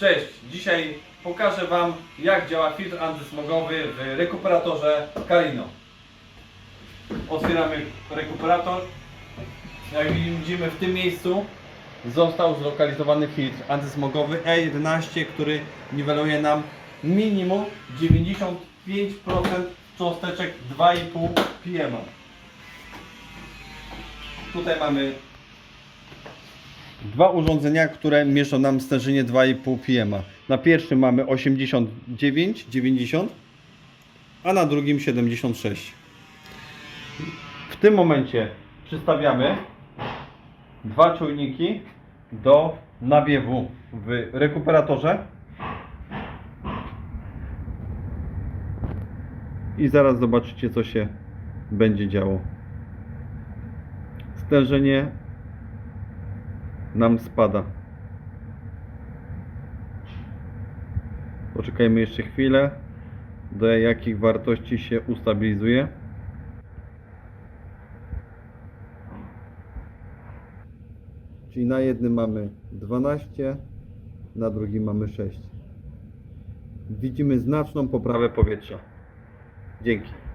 Cześć, dzisiaj pokażę Wam jak działa filtr antysmogowy w rekuperatorze Carino. Otwieramy rekuperator. Jak widzimy w tym miejscu został zlokalizowany filtr antysmogowy E11, który niweluje nam minimum 95% cząsteczek 2,5 pm. Tutaj mamy dwa urządzenia, które mieszczą nam stężenie 2,5 pm. Na pierwszym mamy 89, 90, a na drugim 76. W tym momencie przystawiamy dwa czujniki do nawiewu w rekuperatorze. I zaraz zobaczycie, co się będzie działo. Stężenie nam spada. Poczekajmy jeszcze chwilę, do jakich wartości się ustabilizuje. Czyli na jednym mamy 12, na drugim mamy 6. Widzimy znaczną poprawę powietrza. Dzięki.